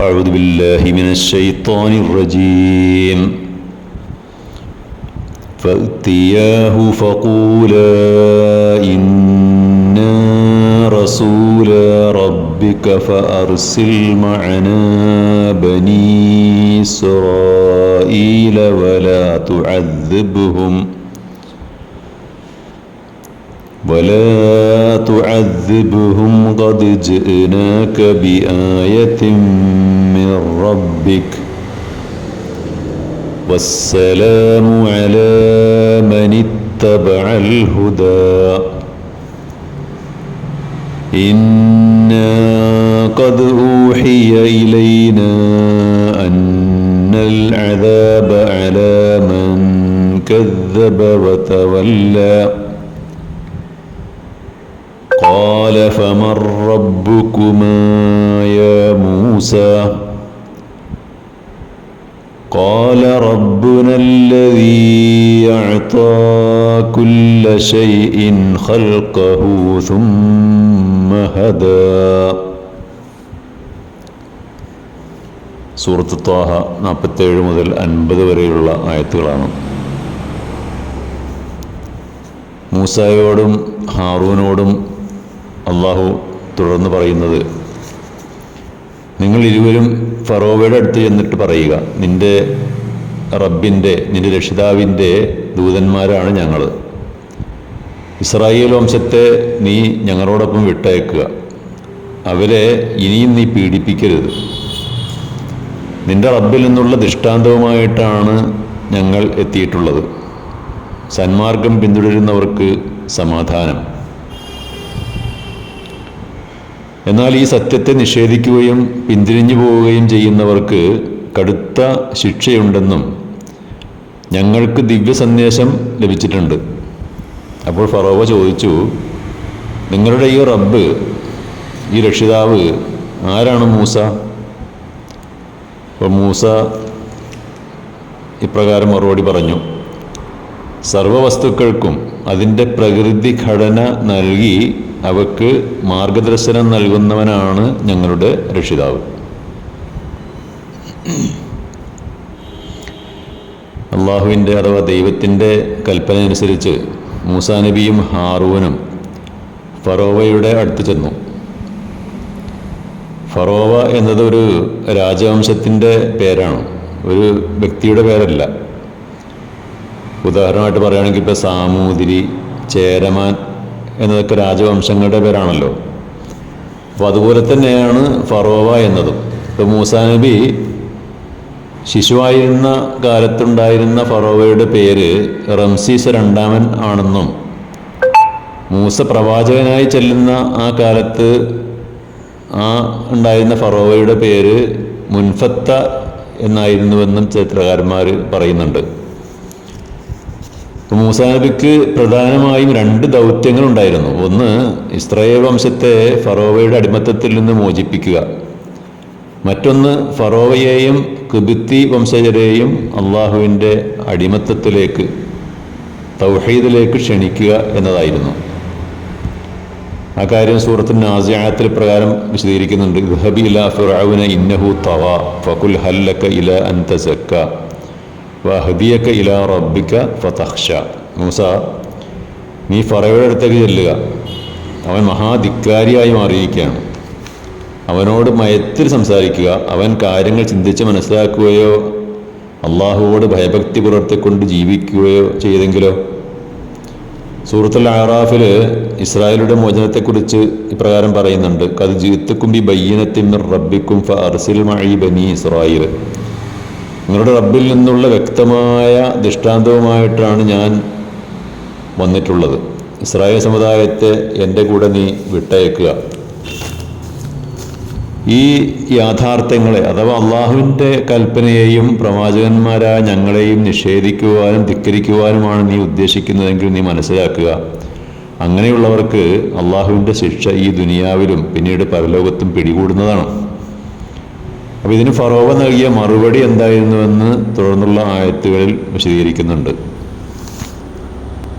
أعوذ بالله من الشيطان الرجيم. فأتياه فقولا إنا رسول ربك فأرسل معنا بني إسرائيل ولا تعذبهم. ولا تعذبهم قد جئناك بآية من ربك والسلام على من اتبع الهدى إنا قد أوحي إلينا أن العذاب على من كذب وتولى قال فمن ربكما يا موسى قال ربنا الذي يعطى كل شيء خلقه ثم هدى സൂറത്ത് ത്വാഹ നാൽപ്പത്തേഴ് മുതൽ അൻപത് വരെയുള്ള ആയത്തുകളാണ് മൂസായോടും ഹാറൂനോടും അള്ളാഹു തുടർന്ന് പറയുന്നത്. നിങ്ങൾ ഇരുവരും ഫറോവയുടെ അടുത്ത് ചെന്നിട്ട് പറയുക നിന്റെ റബ്ബിന്റെ നിന്റെ രക്ഷിതാവിന്റെ ദൂതന്മാരാണ് ഞങ്ങൾ ഇസ്രായേൽ വംശത്തെ നീ ഞങ്ങളോടൊപ്പം വിട്ടയക്കുക. അവരെ ഇനിയും നീ പീഡിപ്പിക്കരുത്. നിന്റെ റബ്ബിൽ നിന്നുള്ള ദൃഷ്ടാന്തവുമായിട്ടാണ് ഞങ്ങൾ എത്തിയിട്ടുള്ളത്. സന്മാർഗം പിന്തുടരുന്നവർക്ക് സമാധാനം. എന്നാൽ ഈ സത്യത്തെ നിഷേധിക്കുകയും പിന്തിരിഞ്ഞു പോവുകയും ചെയ്യുന്നവർക്ക് കടുത്ത ശിക്ഷയുണ്ടെന്നും ഞങ്ങൾക്ക് ദിവ്യ സന്ദേശം ലഭിച്ചിട്ടുണ്ട്. അപ്പോൾ ഫറോവ ചോദിച്ചു നിങ്ങളുടെ ഈ റബ്ബ് ഈ രക്ഷിതാവ് ആരാണ് മൂസ? അപ്പോൾ മൂസ ഇപ്രകാരം മറുപടി പറഞ്ഞു സർവവസ്തുക്കൾക്കും അതിന്റെ പ്രകൃതി ഘടന നൽകി അവക്ക് മാർഗദർശനം നൽകുന്നവനാണ് ഞങ്ങളുടെ രക്ഷിതാവ്. അള്ളാഹുവിന്റെ അഥവാ ദൈവത്തിന്റെ കൽപ്പന അനുസരിച്ച് മൂസാ നബിയും ഹാറൂനും ഫറോവയുടെ അടുത്ത് ചെന്നു. ഫറോവ എന്നത് ഒരു രാജവംശത്തിന്റെ പേരാണ്. ഒരു വ്യക്തിയുടെ പേരല്ല. ഉദാഹരണമായിട്ട് പറയുകയാണെങ്കിൽ ഇപ്പോൾ സാമൂതിരി ചേരമാൻ എന്നതൊക്കെ രാജവംശങ്ങളുടെ പേരാണല്ലോ. അപ്പോൾ അതുപോലെ തന്നെയാണ് ഫറോവ എന്നതും. ഇപ്പോൾ മൂസാ നബി ശിശുവായിരുന്ന കാലത്തുണ്ടായിരുന്ന ഫറോവയുടെ പേര് റംസീസ് രണ്ടാമൻ ആണെന്നും മൂസ പ്രവാചകനായി ചെല്ലുന്ന ആ കാലത്ത് ആ ഉണ്ടായിരുന്ന ഫറോവയുടെ പേര് മുൻഫത്ത എന്നായിരുന്നുവെന്നും ചരിത്രകാരന്മാർ പറയുന്നുണ്ട്. മൂസാ നബിക്ക് പ്രധാനമായും രണ്ട് ദൗത്യങ്ങളുണ്ടായിരുന്നു. ഒന്ന് ഇസ്രായേൽ വംശത്തെ ഫറോവയുടെ അടിമത്തത്തിൽ നിന്ന് മോചിപ്പിക്കുക. മറ്റൊന്ന് ഫറോവയെയും കുബിത്തി വംശജരെയും അള്ളാഹുവിന്റെ അടിമത്തത്തിലേക്ക് തൗഹീദിലേക്ക് ക്ഷണിക്കുക എന്നതായിരുന്നു. ആ കാര്യം സൂറത്തിൻ നാസിയാത്തിൽ പ്രകാരം വിശദീകരിക്കുന്നുണ്ട്. ഇന്നഹു തവ ഫകുൽ ഹല്ലക ഇല അൻ തസക്ക. വഹദിയക ഇലാ റബ്ബിക ഫതഹ്ഷ മൂസ നീ ഫറവയുടെ അടുത്തേക്ക് ചെല്ലുക. അവൻ മഹാധിക്കാരിയായി മാറിയിരിക്കുകയാണ്. അവനോട് മയത്തിൽ സംസാരിക്കുക. അവൻ കാര്യങ്ങൾ ചിന്തിച്ച് മനസ്സിലാക്കുകയോ അള്ളാഹുവോട് ഭയഭക്തി പുലർത്തിക്കൊണ്ട് ജീവിക്കുകയോ ചെയ്തെങ്കിലോ? സൂറത്തുൽ ആറാഫിൽ ഇസ്രായേലിയുടെ മോചനത്തെക്കുറിച്ച് ഇപ്രകാരം പറയുന്നുണ്ട്. കത് ജീത്തുക്കും ബി ബയ്യനത്തിൻ റബ്ബിക്കും ഫ അർസിൽ മഴി ബനി ഇസ്രായേൽ. നിങ്ങളുടെ റബ്ബിൽ നിന്നുള്ള വ്യക്തമായ ദൃഷ്ടാന്തവുമായിട്ടാണ് ഞാൻ വന്നിട്ടുള്ളത്. ഇസ്രായേൽ സമുദായത്തെ എന്റെ കൂടെ നീ വിട്ടയക്കുക. ഈ യാഥാർത്ഥ്യങ്ങളെ അഥവാ അള്ളാഹുവിന്റെ കൽപ്പനയെയും പ്രവാചകന്മാരായ ഞങ്ങളെയും നിഷേധിക്കുവാനും ധിക്കരിക്കുവാനുമാണ് നീ ഉദ്ദേശിക്കുന്നതെങ്കിൽ നീ മനസ്സിലാക്കുക. അങ്ങനെയുള്ളവർക്ക് അള്ളാഹുവിന്റെ ശിക്ഷ ഈ ദുനിയാവിലും പിന്നീട് പരലോകത്തും പിടികൂടുന്നതാണ്. അപ്പോൾ ഇതിന് ഫറോവ നൽകിയ മറുപടി എന്തായിരുന്നുവെന്ന് തുടർന്നുള്ള ആയത്തുകളിൽ വിശദീകരിക്കുന്നുണ്ട്.